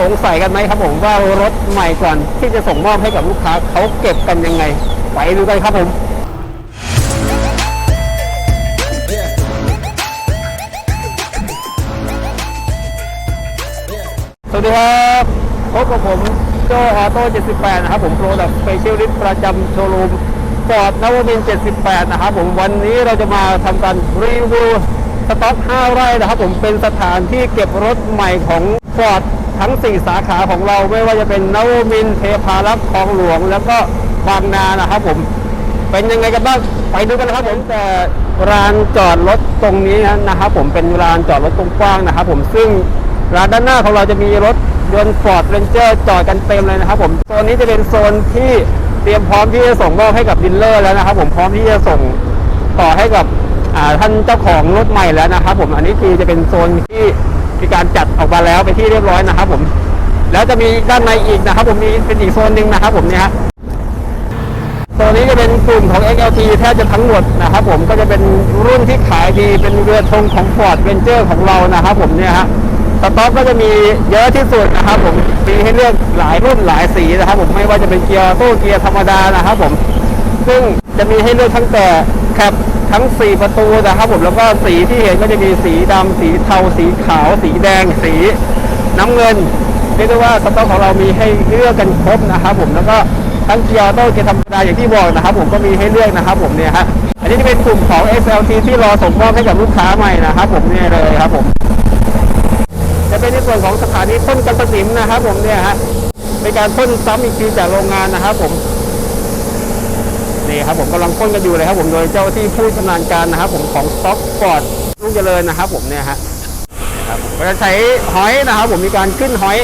สงสัยกันไหมครับผมว่ารถใหม่ก่อนที่จะส่งมอบให้กับลูกค้าเขาเก็บกันยังไง ไปดูกันครับผมสวัสดีครับพบกับผมโจออโต้78 นะครับผมโปรดักต์สเปเชียลิสต์ประจำโชว์รูมฟอร์ดนวมิน78 นะครับผมวันนี้เราจะมาทำการรีวิวสต็อก 5 ไร่นะครับผมเป็นสถานที่เก็บรถใหม่ของฟอร์ด ทั้ง 4 สาขาของเราไม่ว่าจะเป็นนวมินเทพารักษ์คลองหลวง แล้วก็บางนานะครับผม เป็นยังไงกันบ้างไปดูกันนะครับผมแต่ร้านจอดรถตรงนี้นะครับผมเป็นร้านจอดรถตรงกว้างนะครับผมซึ่งร้านด้านหน้าของเราจะมีรถยนต์ฟอร์ดเรนเจอร์จอดกันเต็มเลยนะครับผมโซนนี้จะเป็นโซนที่เตรียมพร้อมที่จะส่งมอบให้กับดีลเลอร์แล้วนะครับผมพร้อมที่จะส่งต่อให้กับท่านเจ้าของรถใหม่แล้วนะครับผมอันนี้คือจะเป็นโซนที่ มีการจัดออกมาแล้วไปนที่เรียบร้อยนะครับ ผม แล้วจะมีด้านในอีกนะครับ ผมมีเป็นอีกโซนหนึ่งนะครับ ผมเนี่ยฮะตัวนี้จะเป็นกลุ่มของ XLT แทบจะทั้งหมดนะครับ ผมก็จะเป็นรุ่นที่ขายดีเป็นเรือธงของ Ford Ranger ของเรานะครับ ผมเนี่ยฮะสต็อกก็จะมีเยอะที่สุดนะครับ ผมมีให้เลือกหลายรุ่นหลายสีนะครับ ผมไม่ว่าจะเป็นเกียร์โต้เกียร์ธรรมดานะครับ ผม ซึ่งจะมีให้เลือกทั้งแต่แคป ทั้ง 4 ประตูนะครับผมแล้วก็สีที่เห็นก็จะมีสีดำสีเทาสีขาว สีแดง สีน้ำเงินเรียกได้ว่าสต็อกของเรามีให้เลือกกันครบนะครับผมแล้วก็ทั้งเกียร์โต้เกียร์ธรรมดาอย่างที่บอกนะครับ ผมก็มีให้เลือกนะครับ ผมเนี่ยฮะอันนี้จะเป็นกลุ่มของ SLT ที่รอส่งมอบให้กับลูกค้าใหม่นะครับ ผมเนี่ยเลยครับผม จะเป็นในส่วนของสถานีพ่นกันสนิมนะครับ ผมเนี่ยฮะเป็นการพ่นซ้ำอีกทีจากโรงงานนะครับ ผม นี่ครับผมกำลังพ่นกันอยู่เลยครับผมโดยเจ้าที่ผู้ชำนาญการนะครับ ผมของสต็อกฟอร์ดลูกเจริญนะครับ ผมเนี่ยฮะครับผมก็จะใช้หอยนะครับ ผมมีการขึ้นหอย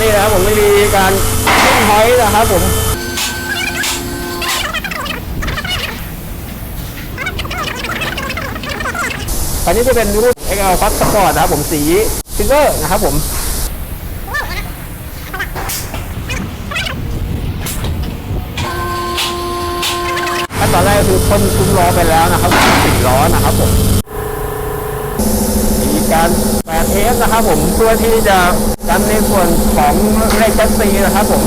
นี่นะครับผมไม่มีการขึ้นหอยนะครับ ผมอันนี้จะเป็นรุ่น XL Fast Sport นะครับผมสีซิลเวอร์นะครับผม พ่นซุ้มล้อไปแล้วนะครับสี่ล้อนะครับผมมีการแปดเทสนะครับผมเพื่อที่จะกันในส่วนของเลขแชสซีนะครับผม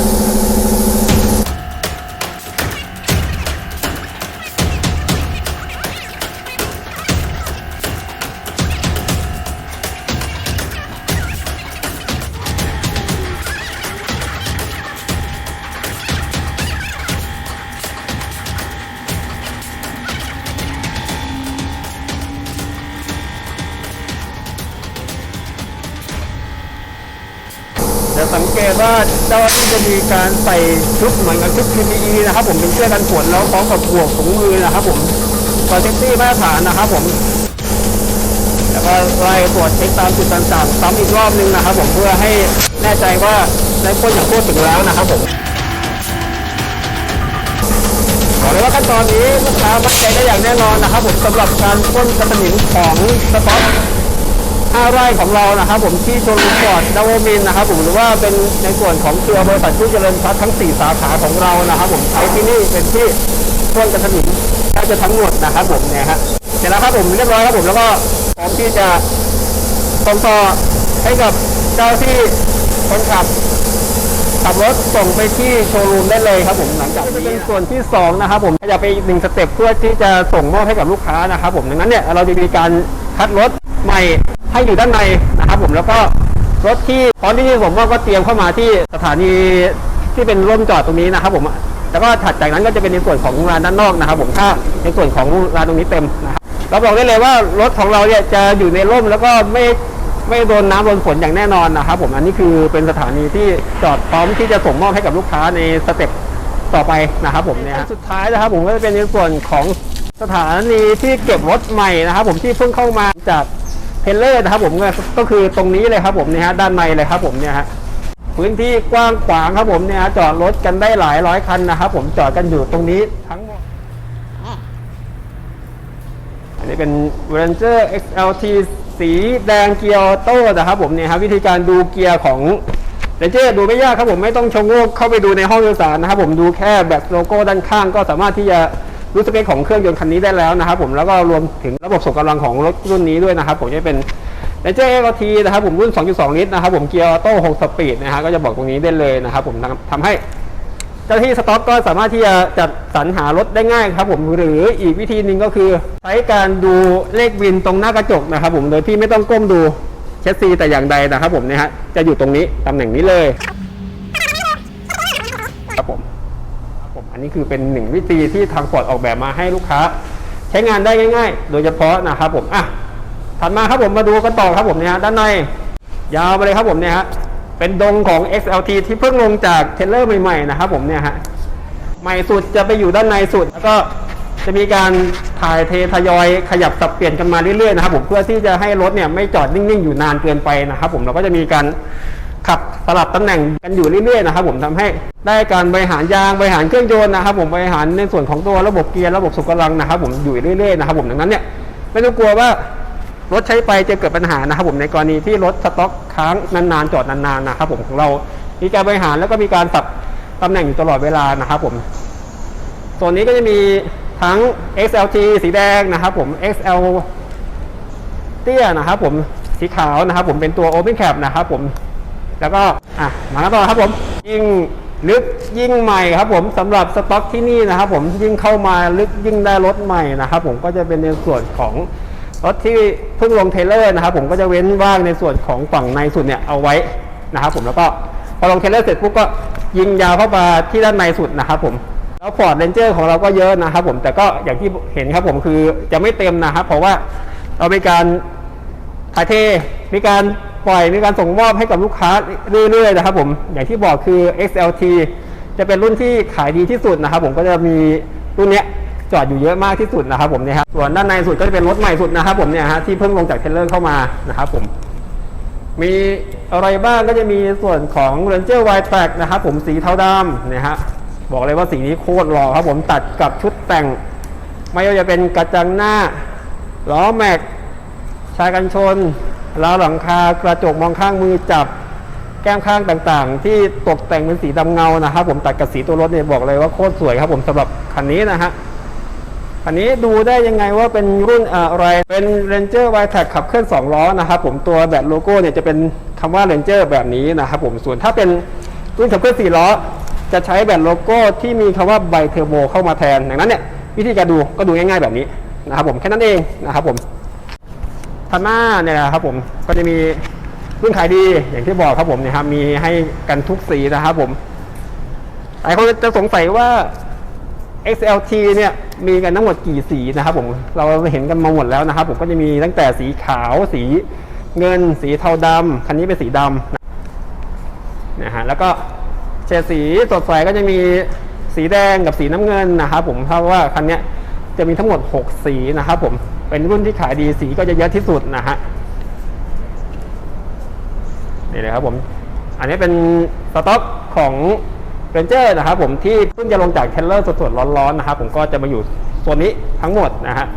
จะสังเกตว่าเจ้าหน้าที่จะมีการใส่ชุดเหมือนกับชุด PPE นะครับ ผมเป็นเสื้อกันฝนแล้วพร้อมกับหมวกถุงมือนะครับ ผมคอนเซฟตี้มาตรฐานนะครับ ผมแล้วก็ไล่ตรวจเช็คตามจุดต่างๆซ้ำอีกรอบนึงนะครับ ผมเพื่อให้แน่ใจว่าได้พ่นอย่างทั่วถึงแล้วนะครับผมบอกเลยว่าขั้นตอนนี้ลูกค้ามั่นใจได้อย่างแน่นอนนะครับ ผมสำหรับการพ่นกระสนิมของสต็อก 5 ไร่ของเรานะครับ ผมที่โชลูฟอร์ดดาวมินนะครับผมหรือว่าเป็นในส่วนของเครือบริษัทผู้เจริญทรัพย์ทั้ง 4 สาขาของเรานะครับ ผมใช้ที่นี่เป็นที่พ่นกระสนิมแทบจะทั้งหมดนะครับผมเนี่ยฮะเสร็จแล้วครับผมเรียบร้อยครับผมแล้วก็พร้อมที่จะส่งต่อให้กับเจ้าที่คนขับขับรถส่งไปที่โชว์รูมได้เลยครับผมหลังจากนี้เป็นส่วนที่สองนะครับผมอยากไปอีกหนึ่งสเต็ปเพื่อที่จะส่งมอบให้กับลูกค้านะครับผมดังนั้นเนี่ยเราจะมีการคัดรถใหม่ ให้อยู่ด้านในนะครับผมแล้วก็รถที่พร้อมที่จะส่งมอบก็เตรียมเข้ามาที่สถานีที่เป็นร่วมจอดตรงนี้นะครับ ผมแล้วก็ถัดจากนั้นก็จะเป็นในส่วนของร้านด้านนอกนะครับ ผมถ้าในส่วนของร้านตรงนี้เต็มนะครับเราบอกได้เลยว่ารถของเราเนี่ยจะอยู่ในร่มแล้วก็ไม่ไม่โดนน้ำโดนฝนอย่างแน่นอนนะครับ ผมอันนี้คือเป็นสถานีที่จอดพร้อมที่จะส่งมอบให้กับลูกค้าในสเต็ปต่อไปนะครับ ผมเนี่ยสุดท้ายนะครับ ผมก็จะเป็นในส่วนของสถานีที่เก็บรถใหม่นะครับ ผมที่เพิ่งเข้ามาจาก เทเลอร์นะครับผมก็คือตรงนี้เลยครับผมเนี่ยฮะด้านในเลยครับผมเนี่ยฮะพื้นที่กว้างขวางครับผมเนี่ยฮะจอดรถกันได้หลายร้อยคันนะครับผมจอดกันอยู่ตรงนี้ทั้งหมด อันนี้เป็น Ranger XLT สีแดงเกียร์โต้นะครับผมเนี่ยครับวิธีการดูเกียร์ของ Ranger ดูไม่ยากครับผมไม่ต้องชงโงกเข้าไปดูในห้องโดยสารนะครับผมดูแค่แบตโลโก้ด้านข้างก็สามารถที่จะ รู้สเปคของเครื่องยนต์คันนี้ได้แล้วนะครับผมแล้วก็รวมถึงระบบส่งกำลังของรถรุ่นนี้ด้วยนะครับผมจะเป็นเ a นเจอร์เอ็กทีนะครับผมรุ่น 2.2 ลิตรนะครับผมเกียร์ออโต้6สปีดนะฮะก็จะบอกตรงนี้ได้เลยนะครับผมทำให้เจ้าหน้าที่สต็อกก็สามารถที่จะจัดสรรหารถได้ง่ายครับผมหรืออีกวิธีหนึ่งก็คือใช้การดูเลขวินตรงหน้ากระจกนะครับผมโดยที่ไม่ต้องก้มดูเชสซีแต่อย่างใดนะครับผมเนี่ยฮะจะอยู่ตรงนี้ตำแหน่งนี้เลยครับผมครับผม อันนี้คือเป็นหนึ่งวิธีที่ทางฟอร์ดออกแบบมาให้ลูกค้า ใช้งานได้ง่าย ๆ โดยเฉพาะนะครับผมอะถัดมาครับผมมาดูกันต่อครับผมเนี่ยฮะด้านใน ยาวไปเลยครับผมเนี่ยฮะเป็นดงของ XLT ที่เพิ่งลงจากเทเลอร์ใหม่ๆนะครับผมเนี่ยฮะใหม่สุดจะไปอยู่ด้านในสุด แล้วก็จะมีการถ่ายเททยอยขยับสับเปลี่ยนกันมาเรื่อยๆนะครับผมเพื่อที่จะให้รถเนี่ยไม่จอดนิ่งๆอยู่นานเกินไปนะครับผมเราก็จะมีการ ขับสลับตำแหน่งกันอยู่เรื่อยๆนะครับผมทำให้ได้การบริหารยางบริหารเครื่องยนต์นะครับผมบริหารในส่วนของตัวระบบเกียร์ระบบสุกำลังนะครับผมอยู่เรื่อยๆนะครับผมดังนั้นเนี่ยไม่ต้องกลัวว่ารถใช้ไปจะเกิดปัญหานะครับผมในกรณีที่รถสต็อกค้างนานๆจอดนานๆนะครับผมของเรา มีการบริหารแล้วก็มีการปรับตำแหน่งอยู่ตลอดเวลานะครับผมส่วนนี้ก็จะมีทั้ง XLT สีแดงนะครับผม XL เตี้ยนะครับผมสีขาวนะครับผมเป็นตัว Open Cap นะครับผม แล้วก็อะมากันต่อครับผมยิ่งลึกยิ่งใหม่ครับผมสำหรับสต็อกที่นี่นะครับ ผมยิ่งเข้ามาลึกยิ่งได้รถใหม่นะครับ ผมก็จะเป็นในส่วนของรถที่เพิ่งลงเทเลอร์นะครับ ผมก็จะเว้นว่างในส่วนของฝั่งในสุดเนี่ยเอาไว้นะครับ ผมแล้วก็พอลงเทเลอร์เสร็จปุ๊บก็ยิงยาวเข้ามาที่ด้านในสุดนะครับ ผมแล้วฟอร์ดเรนเจอร์ของเราก็เยอะนะครับ ผมแต่ก็อย่างที่เห็นครับผมคือจะไม่เต็มนะครับ เพราะว่าเรามีการถ่ายเทมีการ ปล่อยมีการส่งมอบให้กับลูกค้าเรื่อยๆนะครับผมอย่างที่บอกคือ XLT จะเป็นรุ่นที่ขายดีที่สุดนะครับผมก็จะมีรุ่นเนี้ยจอดอยู่เยอะมากที่สุดนะครับผมเนี่ยครับส่วนด้านในสุดก็จะเป็นรถใหม่สุดนะครับผมเนี่ยฮะที่เพิ่งลงจากเทเลอร์เข้ามานะครับผมมีอะไรบ้างก็จะมีส่วนของ Ranger w i t e Track นะครับผมสีเทาดำนะฮะบอกเลยว่าสีนี้โคตรหล่อครับผมตัดกับชุดแต่ง ไม่ว่าจะเป็นกระจังหน้าล้อแม็กชายกันชน ล้วหลังคากระจกมองข้างมือจับแก้มข้างต่างๆ ที่ตกแต่งเป็นสีดำเงานะครับ ผมตัดกับสีตัวรถเนี่ยบอกเลยว่าโคตรสวยครับผมสำหรับคันนี้นะฮะอันนี้ดูได้ยังไงว่าเป็นรุ่นอะไร เป็น Ranger w i t e c ขับเคลื่อน 2 ล้อนะครับผมตัวแบบโลโก้เนี่ยจะเป็นคำว่า Ranger แบบนี้นะครับผมส่วนถ้าเป็นรุ่นขับเคลื่อน4ล้อ จะใช้แบบโลโก้ที่มีคำว่าไบเทอร์โบเข้ามาแทนดังนั้นเนี่ยวิธีการดูก็ดูง่ายๆแบบนี้นะครับผมแค่นั้นเองนะครับผม ถัดมาเนี่ยนะครับผมก็จะมีรุ่นขายดีอย่างที่บอกครับผมเนี่ยครับมีให้กันทุกสีนะครับผมหลายคนจะสงสัยว่า XLT เนี่ยมีกันทั้งหมดกี่สีนะครับผมเราเห็นกันมาหมดแล้วนะครับ ผมก็จะมีตั้งแต่สีขาวสีเงิน สีเทาดำคันนี้เป็นสีดำนะฮะแล้วก็เฉดสีสดใสก็จะมีสีแดงกับสีน้ำเงินนะครับผมเพราะว่าคันเนี้ย จะมีทั้งหมด 6 สีนะครับผมเป็นรุ่นที่ขายดีสีก็จะเยอะที่สุดนะฮะนี่เลยครับผม อันนี้เป็นสต็อกของเรนเจอร์นะครับผมที่เพิ่งจะลงจากเทเลอร์สดๆร้อนๆนะครับผมก็จะมาอยู่โซนนี้ทั้งหมดนะฮะ